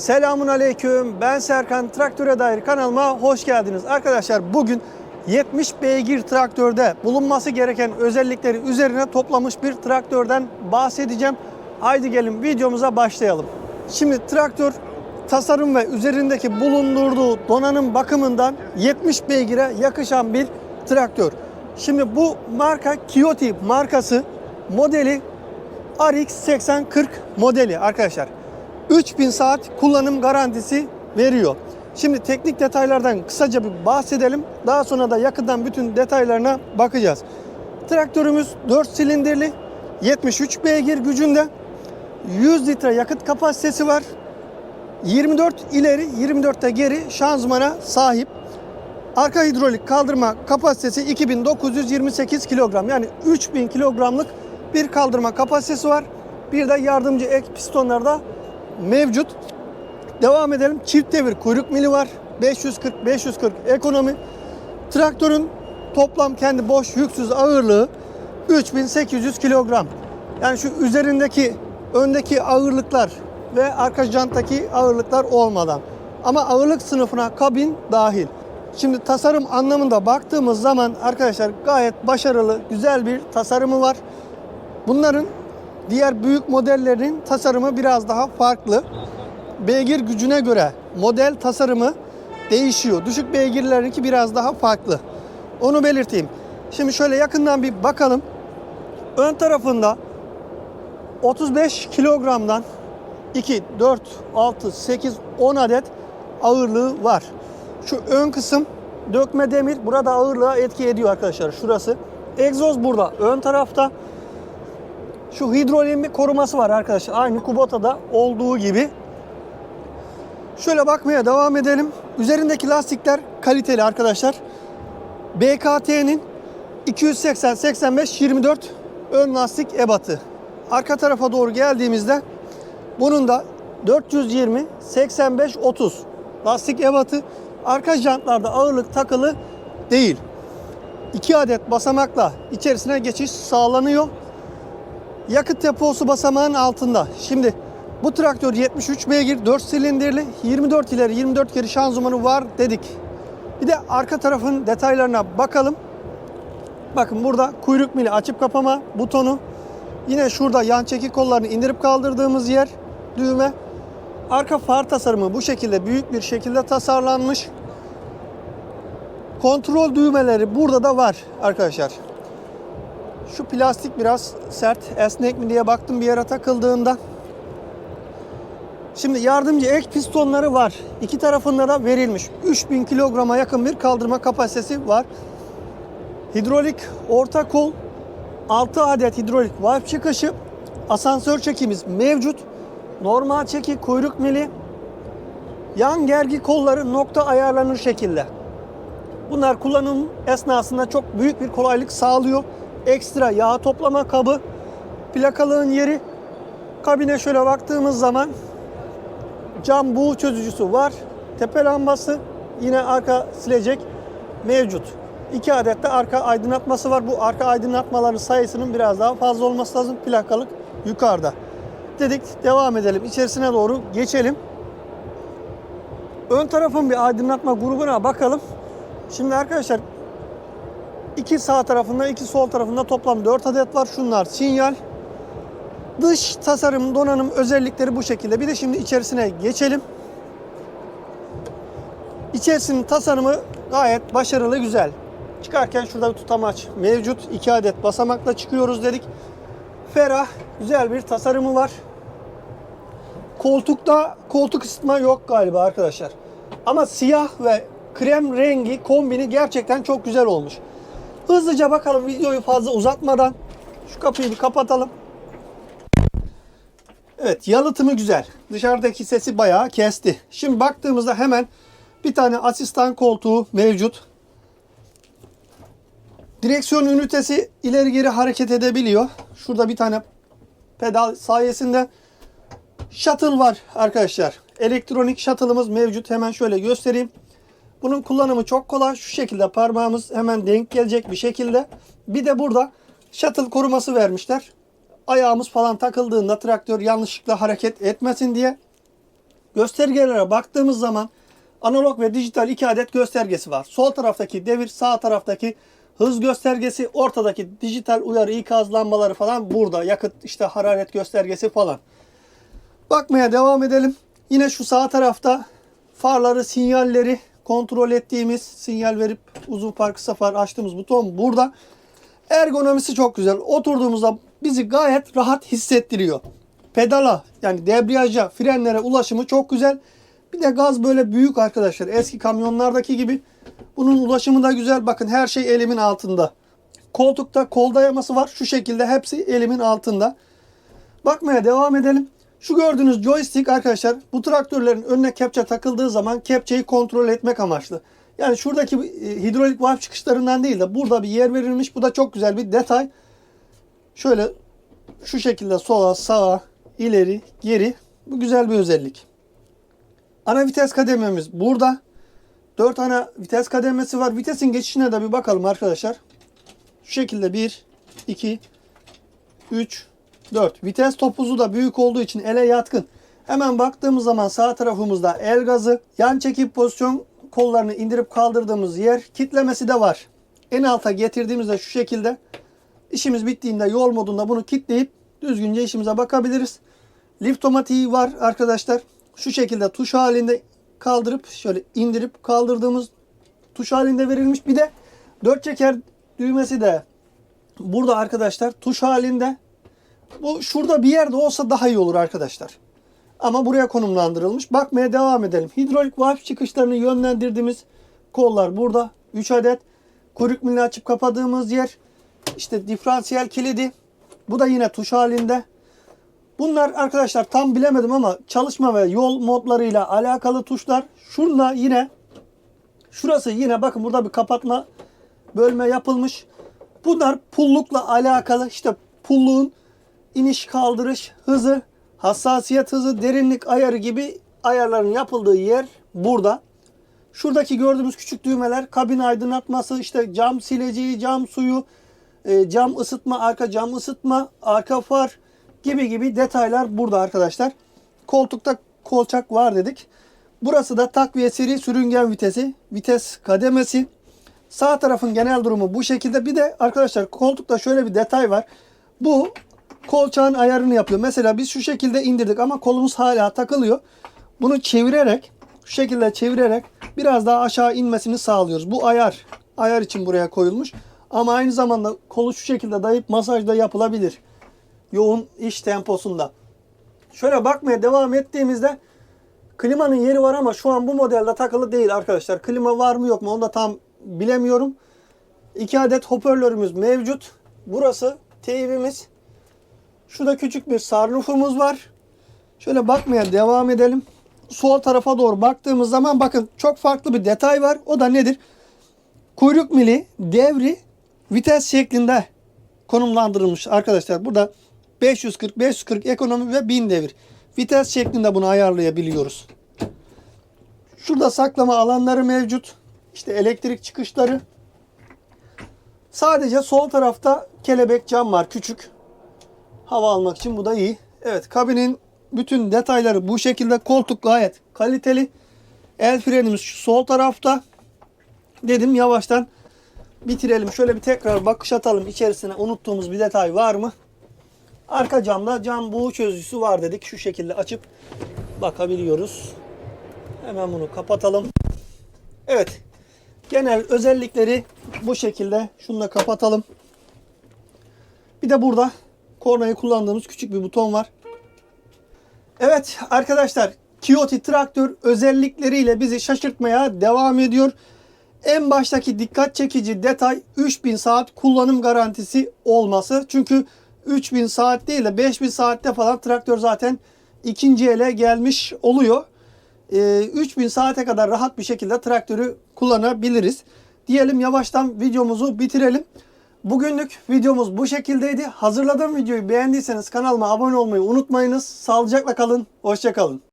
Selamun Aleyküm. Ben Serkan. Traktöre dair kanalıma hoş geldiniz. Arkadaşlar bugün 70 beygir traktörde bulunması gereken özellikleri üzerine toplamış bir traktörden bahsedeceğim. Haydi gelin videomuza başlayalım. Şimdi traktör tasarım ve üzerindeki bulundurduğu donanım bakımından 70 beygire yakışan bir traktör. Şimdi bu marka Kiyoti markası modeli RX 8040 modeli arkadaşlar. 3000 saat kullanım garantisi veriyor. Şimdi teknik detaylardan kısaca bir bahsedelim. Daha sonra da yakından bütün detaylarına bakacağız. Traktörümüz 4 silindirli, 73 beygir gücünde, 100 litre yakıt kapasitesi var. 24 ileri, 24 de geri şanzımana sahip. Arka hidrolik kaldırma kapasitesi 2928 kilogram. Yani 3000 kilogramlık bir kaldırma kapasitesi var. Bir de yardımcı ek pistonlar da mevcut. Devam edelim. Çift devir kuyruk mili var. 540 540 ekonomi. Traktörün toplam kendi boş yüksüz ağırlığı 3800 kilogram. Yani şu üzerindeki öndeki ağırlıklar ve arka janttaki ağırlıklar olmadan. Ama ağırlık sınıfına kabin dahil. Şimdi tasarım anlamında baktığımız zaman arkadaşlar gayet başarılı, güzel bir tasarımı var. Bunların diğer büyük modellerin tasarımı biraz daha farklı. Beygir gücüne göre model tasarımı değişiyor. Düşük beygirlerinki biraz daha farklı. Onu belirteyim. Şimdi şöyle yakından bir bakalım. Ön tarafında 35 kilogramdan 2, 4, 6, 8, 10 adet ağırlığı var. Şu ön kısım dökme demir burada ağırlığa etki ediyor arkadaşlar. Şurası. Egzoz burada ön tarafta. Şu hidroliğin bir koruması var arkadaşlar. Aynı Kubota'da olduğu gibi. Şöyle bakmaya devam edelim. Üzerindeki lastikler kaliteli arkadaşlar. BKT'nin 280 85 24 ön lastik ebatı. Arka tarafa doğru geldiğimizde bunun da 420 85 30 lastik ebatı. Arka jantlarda ağırlık takılı değil. 2 adet basamakla içerisine geçiş sağlanıyor. Yakıt deposu basamağın altında. Şimdi bu traktör 73 beygir 4 silindirli 24 ileri 24 geri şanzımanı var dedik. Bir de arka tarafın detaylarına bakalım. Bakın burada kuyruk mili açıp kapama butonu. Yine şurada yan çekik kollarını indirip kaldırdığımız yer düğme. Arka far tasarımı bu şekilde büyük bir şekilde tasarlanmış. Kontrol düğmeleri burada da var arkadaşlar. Şu plastik biraz sert, esnek mi diye baktım bir yere takıldığında. Şimdi yardımcı ek pistonları var. İki tarafında da verilmiş. 3000 kilograma yakın bir kaldırma kapasitesi var. Hidrolik orta kol 6 adet hidrolik valve çıkışı. Asansör çekimiz mevcut. Normal çeki kuyruk mili. Yan gergi kolları nokta ayarlanır şekilde. Bunlar kullanım esnasında çok büyük bir kolaylık sağlıyor. Ekstra yağ toplama kabı, plakalığın yeri. Kabine şöyle baktığımız zaman cam buğu çözücüsü var. Tepe lambası, yine arka silecek mevcut. İki adet de arka aydınlatması var. Bu arka aydınlatmaların sayısının biraz daha fazla olması lazım. Plakalık yukarıda. Dedik devam edelim. İçerisine doğru geçelim. Ön tarafın bir aydınlatma grubuna bakalım. Şimdi arkadaşlar iki sağ tarafında iki sol tarafında toplam 4 adet var. Şunlar sinyal. Dış tasarım donanım özellikleri bu şekilde. Bir de şimdi içerisine geçelim. İçerisinin tasarımı gayet başarılı güzel. Çıkarken şurada bir tutamaç mevcut. 2 adet basamakla çıkıyoruz dedik. Ferah, güzel bir tasarımı var. Koltukta koltuk ısıtma yok galiba arkadaşlar. Ama siyah ve krem rengi kombini gerçekten çok güzel olmuş. Hızlıca bakalım videoyu fazla uzatmadan. Şu kapıyı bir kapatalım. Evet yalıtımı güzel. Dışarıdaki sesi bayağı kesti. Şimdi baktığımızda hemen bir tane asistan koltuğu mevcut. Direksiyon ünitesi ileri geri hareket edebiliyor. Şurada bir tane pedal sayesinde shuttle var arkadaşlar. Elektronik shuttle'ımız mevcut. Hemen şöyle göstereyim. Bunun kullanımı çok kolay. Şu şekilde parmağımız hemen denk gelecek bir şekilde. Bir de burada shuttle koruması vermişler. Ayağımız falan takıldığında traktör yanlışlıkla hareket etmesin diye. Göstergelere baktığımız zaman analog ve dijital iki adet göstergesi var. Sol taraftaki devir, sağ taraftaki hız göstergesi, ortadaki dijital uyarı ikaz lambaları falan burada. Yakıt işte hararet göstergesi falan. Bakmaya devam edelim. Yine şu sağ tarafta farları, sinyalleri kontrol ettiğimiz, sinyal verip uzun far, kısa far açtığımız buton burada. Ergonomisi çok güzel. Oturduğumuzda bizi gayet rahat hissettiriyor. Pedala yani debriyaja, frenlere ulaşımı çok güzel. Bir de gaz böyle büyük arkadaşlar. Eski kamyonlardaki gibi. Bunun ulaşımı da güzel. Bakın her şey elimin altında. Koltukta kol dayaması var. Şu şekilde hepsi elimin altında. Bakmaya devam edelim. Şu gördüğünüz joystick arkadaşlar bu traktörlerin önüne kepçe takıldığı zaman kepçeyi kontrol etmek amaçlı. Yani şuradaki e, hidrolik valve çıkışlarından değil de burada bir yer verilmiş. Bu da çok güzel bir detay. Şöyle şu şekilde sola, sağa, ileri, geri. Bu güzel bir özellik. Ana vites kadememiz burada. 4 ana vites kademesi var. Vitesin geçişine de bir bakalım arkadaşlar. Şu şekilde 1, 2, 3, 4. Vites topuzu da büyük olduğu için ele yatkın. Hemen baktığımız zaman sağ tarafımızda el gazı, yan çekip pozisyon kollarını indirip kaldırdığımız yer kitlemesi de var. En alta getirdiğimizde şu şekilde işimiz bittiğinde yol modunda bunu kitleyip düzgünce işimize bakabiliriz. Lift otomatiği var arkadaşlar. Şu şekilde tuş halinde kaldırıp şöyle indirip kaldırdığımız tuş halinde verilmiş. Bir de dört çeker düğmesi de burada arkadaşlar tuş halinde. Bu şurada bir yerde olsa daha iyi olur arkadaşlar. Ama buraya konumlandırılmış. Bakmaya devam edelim. Hidrolik valve çıkışlarını yönlendirdiğimiz kollar burada. 3 adet. Kuyruk milini açıp kapadığımız yer. İşte diferansiyel kilidi. Bu da yine tuş halinde. Bunlar arkadaşlar tam bilemedim ama çalışma ve yol modlarıyla alakalı tuşlar. Şurada yine şurası yine bakın burada bir kapatma bölme yapılmış. Bunlar pullukla alakalı işte pulluğun iniş kaldırış hızı, hassasiyet hızı, derinlik ayarı gibi ayarların yapıldığı yer burada. Şuradaki gördüğümüz küçük düğmeler kabin aydınlatması, işte cam sileceği, cam suyu, e, cam ısıtma, arka cam ısıtma, arka far gibi gibi detaylar burada arkadaşlar. Koltukta kolçak var dedik. Burası da takviye seri sürüngen vitesi, vites kademesi. Sağ tarafın genel durumu bu şekilde. Bir de arkadaşlar koltukta şöyle bir detay var. Bu kolçağın ayarını yapıyor. Mesela biz şu şekilde indirdik ama kolumuz hala takılıyor. Bunu çevirerek şu şekilde çevirerek biraz daha aşağı inmesini sağlıyoruz. Bu ayar ayar için buraya koyulmuş. Ama aynı zamanda kolu şu şekilde dayayıp masaj da yapılabilir. Yoğun iş temposunda. Şöyle bakmaya devam ettiğimizde klimanın yeri var ama şu an bu modelde takılı değil arkadaşlar. Klima var mı yok mu onu da tam bilemiyorum. İki adet hoparlörümüz mevcut. Burası teybimiz. Şurada küçük bir sarnufumuz var. Şöyle bakmaya devam edelim. Sol tarafa doğru baktığımız zaman bakın çok farklı bir detay var. O da nedir? Kuyruk mili, devri, vites şeklinde konumlandırılmış arkadaşlar. Burada 540, 540 ekonomi ve 1000 devir. Vites şeklinde bunu ayarlayabiliyoruz. Şurada saklama alanları mevcut. İşte elektrik çıkışları. Sadece sol tarafta kelebek cam var küçük. Hava almak için bu da iyi. Evet kabinin bütün detayları bu şekilde. Koltuk gayet kaliteli. El frenimiz şu sol tarafta. Dedim yavaştan bitirelim. Şöyle bir tekrar bakış atalım içerisine unuttuğumuz bir detay var mı? Arka camda cam buğu çözücüsü var dedik. Şu şekilde açıp bakabiliyoruz. Hemen bunu kapatalım. Evet. Genel özellikleri bu şekilde. Şunu da kapatalım. Bir de burada kornayı kullandığımız küçük bir buton var. Evet arkadaşlar Kiyoti traktör özellikleriyle bizi şaşırtmaya devam ediyor. En baştaki dikkat çekici detay 3000 saat kullanım garantisi olması. Çünkü 3000 saat değil de 5000 saatte falan traktör zaten ikinci ele gelmiş oluyor. Ee, 3000 saate kadar rahat bir şekilde traktörü kullanabiliriz. Diyelim yavaştan videomuzu bitirelim. Bugünlük videomuz bu şekildeydi. Hazırladığım videoyu beğendiyseniz kanalıma abone olmayı unutmayınız. Sağlıcakla kalın. Hoşçakalın.